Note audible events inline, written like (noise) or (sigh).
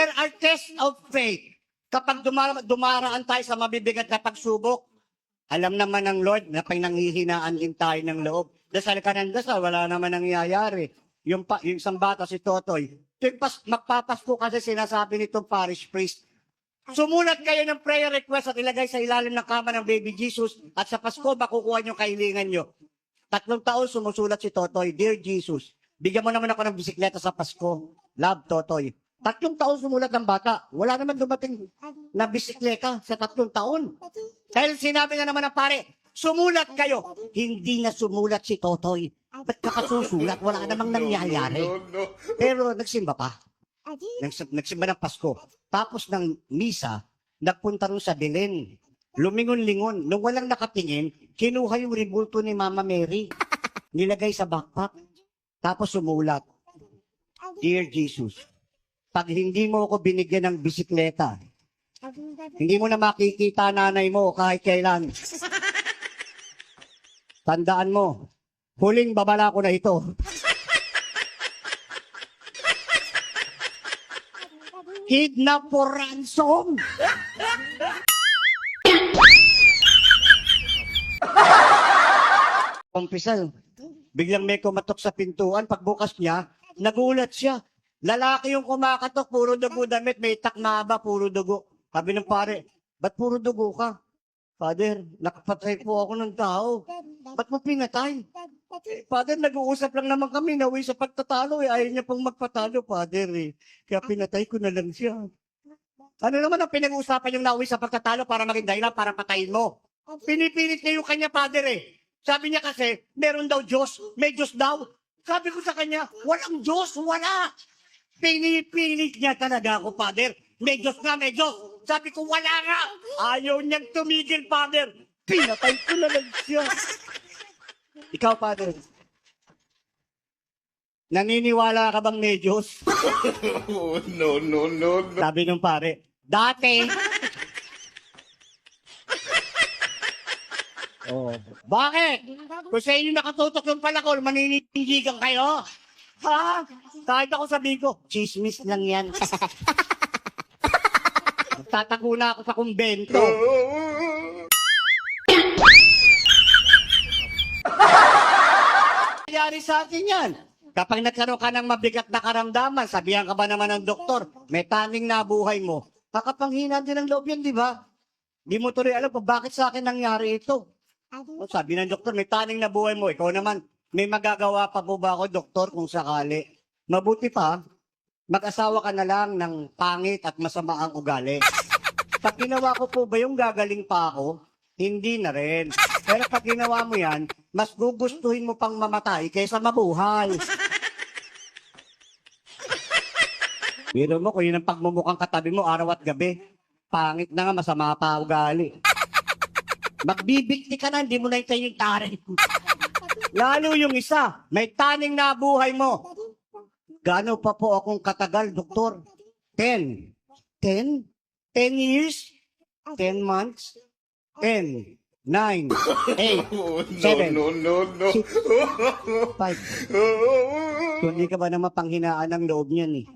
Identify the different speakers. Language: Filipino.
Speaker 1: There are tests of faith. Kapag dumara, dumaraan tayo sa mabibigat na pagsubok, alam naman ng Lord na pag nanghihinaan din tayo ng loob. Dasal ka ng dasal, wala naman nangyayari. Yung, pa, yung isang bata, si Totoy, pas, magpapasko kasi sinasabi nitong parish priest, Sumulat kayo ng prayer request at ilagay sa ilalim ng kama ng baby Jesus at sa Pasko makukuha niyo kahilingan niyo. Tatlong taon sumusulat si Totoy, Dear Jesus, bigyan mo naman ako ng bisikleta sa Pasko. Love, Totoy. Tatlong taon sumulat ng bata. Wala naman dumating na bisikleta sa tatlong taon. Dahil sinabi na naman ng pare, sumulat kayo. Hindi na sumulat si Totoy. Ba't ka pa susulat? Wala namang nangyayari. Pero nagsimba pa. Nags- nagsimba ng Pasko. Tapos ng misa, nagpunta rin sa Belen. Lumingon-lingon. Nung walang nakatingin, kinuha yung rebulto ni Mama Mary. Nilagay sa backpack. Tapos sumulat, Dear Jesus, pag hindi mo ako binigyan ng bisikleta, hindi mo na makikita nanay mo kahit kailan. Tandaan mo, huling babala ko na ito. Kidnap for ransom. Kumpisal, biglang may kumatok sa pintuan. Pagbukas niya, nagulat siya. Lalaki yung kumakatok, puro dugo damit, may taknaba, puro dugo. Sabi ng pare, ba't puro dugo ka? Father, nakapatay po ako ng tao. Ba't mo pinatay? Father, nag-uusap lang naman kami, naway sa pagtatalo. Eh. Ayaw niya pong magpatalo, Father. Eh. Kaya pinatay ko na lang siya. Ano naman ang pinag-uusapan yung naway sa pagtatalo para maging dahilan para patayin mo? Pinipilit niya yung kanya, Father eh. Sabi niya kasi, meron daw Diyos, may Diyos daw. Sabi ko sa kanya, walang Diyos, wala. Pinipilit niya talaga ako, Father. May Diyos nga, may Diyos. Sabi ko, wala nga. Ayaw niyang tumigil, Father. Pinatay ko na lang siya. Ikaw, Father. Naniniwala ka bang may Diyos?
Speaker 2: Oh, (laughs) no, no, no, no.
Speaker 1: Sabi nung pare, dati. (laughs) oh. Bakit? Kung sa inyo nakatutok yung palakol, maninindigan kayo? Ha? Kahit ako sabihin ko, chismis lang yan. (laughs) Tatago na ako sa kumbento. (laughs) Nangyari sa atin yan. Kapag nagkaroon ka ng mabigat na karamdaman, sabihan ka ba naman ng doktor, may taning na buhay mo. Kakapanghinaan din ng loob yan, di ba? Di mo tuloy alam kung bakit sa akin nangyari ito. O, sabi ng doktor, may taning na buhay mo. Ikaw naman, may magagawa pa po ba ako, doktor, kung sakali? Mabuti pa, mag-asawa ka na lang ng pangit at masama ang ugali. Pag ginawa ko po ba yung gagaling pa ako, hindi na rin. Pero pag ginawa mo yan, mas gugustuhin mo pang mamatay kaysa mabuhay. Biro mo, kung yun ang pagmumukhang katabi mo araw at gabi, pangit na nga, masama pa ugali. Magbibigti ka na, hindi mo na yung tarin. Lalo yung isa, may taning na buhay mo. Gano pa po akong katagal, doktor? Ten. Ten? Ten years? Ten months? Ten. Nine. Eight. (laughs)
Speaker 2: Oh,
Speaker 1: Seven.
Speaker 2: no, no, no, no.
Speaker 1: Five. (laughs) Kung hindi ka ba naman panghinaan ng loob niyan eh.